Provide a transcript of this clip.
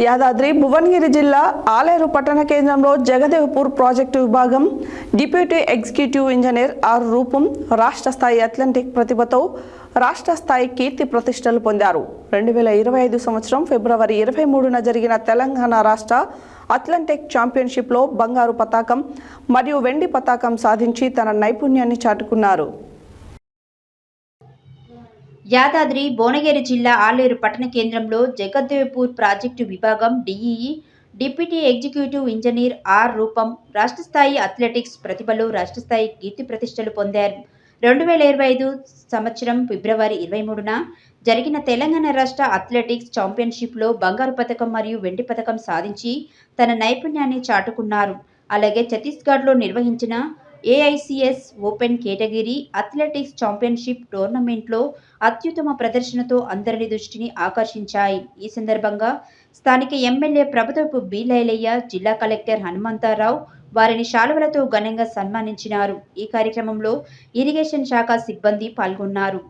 యాదాద్రి భువనగిరి జిల్లా ఆలేరు పట్టణ కేంద్రంలో జగదేవ్పూర్ ప్రాజెక్టు విభాగం deputy executive engineer R Rupam రాష్ట్ర స్థాయి అథ్లెటిక్ ప్రతిభతో రాష్ట్ర స్థాయి కీర్తి ప్రతిష్టలు పొందారు. రెండు వేల ఇరవై ఐదు సంవత్సరం ఫిబ్రవరి ఇరవై మూడున జరిగిన తెలంగాణ రాష్ట్ర అథ్లెటిక్ ఛాంపియన్షిప్లో బంగారు పతాకం మరియు వెండి పతాకం సాధించి తన నైపుణ్యాన్ని చాటుకున్నారు. యాదాద్రి భువనగిరి జిల్లా ఆలేరు పట్టణ కేంద్రంలో జగద్దేవ్పూర్ ప్రాజెక్టు విభాగం DEE deputy executive engineer R Rupam రాష్ట్ర స్థాయి అథ్లెటిక్స్ ప్రతిభలో రాష్ట్ర స్థాయి కీర్తి ప్రతిష్టలు పొందారు. రెండు వేల ఇరవై ఐదు సంవత్సరం ఫిబ్రవరి ఇరవై మూడున జరిగిన తెలంగాణ రాష్ట్ర అథ్లెటిక్స్ ఛాంపియన్షిప్లో బంగారు పథకం మరియు వెండి పథకం సాధించి తన నైపుణ్యాన్ని చాటుకున్నారు. అలాగే ఛత్తీస్గఢ్లో నిర్వహించిన AICS open category athletics championship టోర్నమెంట్లో అత్యుత్తమ ప్రదర్శనతో అందరిని దృష్టిని ఆకర్షించాయి. ఈ సందర్భంగా స్థానిక ఎమ్మెల్యే ప్రభుత్వపు బి. లైలయ్య జిల్లా కలెక్టర్ హనుమంతారావు వారిని శాలువలతో ఘనంగా సన్మానించినారు. ఈ కార్యక్రమంలో ఇరిగేషన్ శాఖ సిబ్బంది పాల్గొన్నారు.